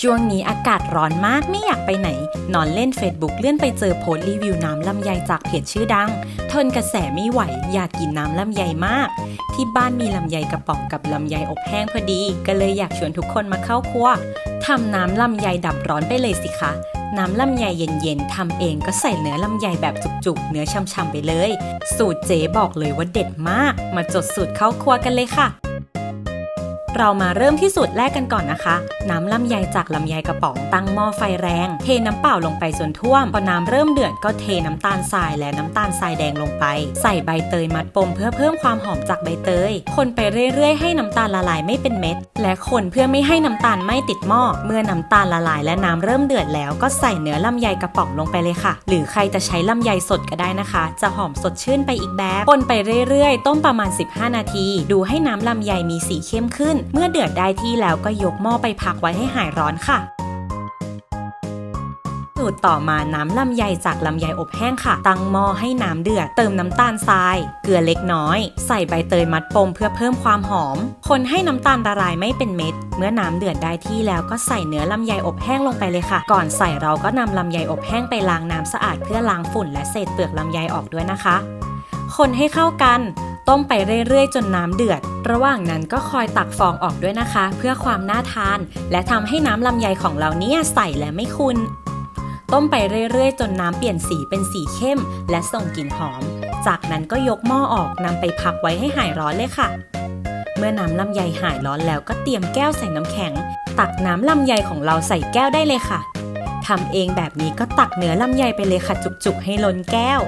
ช่วงนี้อากาศร้อนมากไม่อยากไปไหน นอนเล่น Facebook เลื่อนไปเจอโพสต์รีวิวน้ำลำไยจากเพจชื่อดัง ทนกระแสไม่ไหวอยากกินน้ำลำไยมาก ที่บ้านมีลำไยกระป๋องกับลำไยอบแห้งพอดี ก็เลยอยากชวนทุกคนมาเข้าครัวทำน้ำลำไยดับร้อนไปเลยสิคะน้ำลำไยเย็นๆทำเองก็ใส่เนื้อลำไยแบบจุกๆ เนื้อช่ำๆไปเลย สูตรเจ๊บอกเลยว่าเด็ดมาก มาจดสูตรเข้าครัวกันเลยค่ะ เรามาเริ่มที่สูตรแรกกันก่อนนะคะ น้ำลำไยจากลำไยกระป๋องตั้งหม้อไฟแรง เทน้ำเปล่าลงไปจนท่วม พอน้ำเริ่มเดือดก็เทน้ำตาลทรายและน้ำตาลทรายแดงลงไป ใส่ใบเตยมัดปมเพื่อเพิ่มความหอมจากใบเตย คนไปเรื่อยๆ ให้น้ำตาลละลายไม่เป็นเม็ด และคนเพื่อไม่ให้น้ำตาลไม่ติดหม้อ เมื่อน้ำตาลละลายและน้ำเริ่มเดือดแล้วก็ใส่เนื้อลำไยกระป๋องลงไปเลยค่ะ หรือใครจะใช้ลำไยสดก็ได้นะคะ จะหอมสดชื่นไปอีกแบบคนไปเรื่อยๆ ต้มประมาณ 15 นาที ดูให้น้ำลำไยมีสีเข้มขึ้นเมื่อเดือดได้ที่แล้วก็ยกหม้อไปพักไว้ให้หายร้อนค่ะสูตรต่อมาน้ำลำไยจากลำไยอบแห้งค่ะ ตั้งหม้อให้น้ำเดือด เติมน้ำตาลทราย เกลือเล็กน้อย ใส่ใบเตยมัดปมเพื่อเพิ่มความหอม คนให้น้ำตาลละลายไม่เป็นเม็ด เมื่อน้ำเดือดได้ที่แล้วก็ใส่เนื้อลำไยอบแห้งลงไปเลยค่ะ ก่อนใส่เราก็นำลำไยอบแห้งไปล้างน้ำสะอาดเพื่อล้างฝุ่นและเศษเปลือกลำไยออกด้วยนะคะ คนให้เข้ากัน ต้มไปเรื่อยๆ จนน้ำเดือด ระหว่างนั้นก็คอยตักฟองออกด้วยนะคะ เพื่อความน่าทาน และทำให้น้ำลำไยของเราเนี่ยใสและไม่ขุนต้มไปเรื่อยๆ จนน้ำเปลี่ยนสีเป็นสีเข้ม และส่งกลิ่นหอม จากนั้นก็ยกหม้อออกนำไปพักไว้ให้หายร้อนเลยค่ะ เมื่อน้ำลำไยหายร้อนแล้วก็เตรียมแก้วใส่น้ำแข็ง ตักน้ำลำไยของเราใส่แก้วได้เลยค่ะทำเองแบบนี้ก็ตักเนื้อลำไยไปเลยค่ะจุกๆ ให้ล้นแก้ว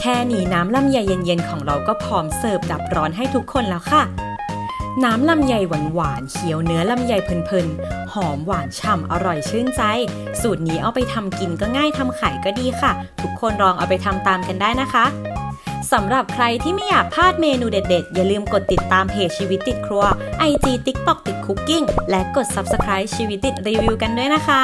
แค่นี้น้ำลำไยเย็นๆของเราก็พร้อมเสิร์ฟดับร้อนให้ทุกคนแล้วค่ะ น้ำลำไยหวานๆเคี้ยวเนื้อลำไยเพลินๆ หอมหวานฉ่ำอร่อยชื่นใจ สูตรนี้เอาไปทำกินก็ง่ายทำขายก็ดีค่ะ ทุกคนลองเอาไปทำตามกันได้นะคะสำหรับใครที่ไม่อยากพลาดเมนูเด็ดๆ อย่าลืมกดติดตามเพจชีวิตติดครัว IG TikTok ติดคุกกิ้งและกด Subscribe ชีวิตติดรีวิวกันด้วยนะคะ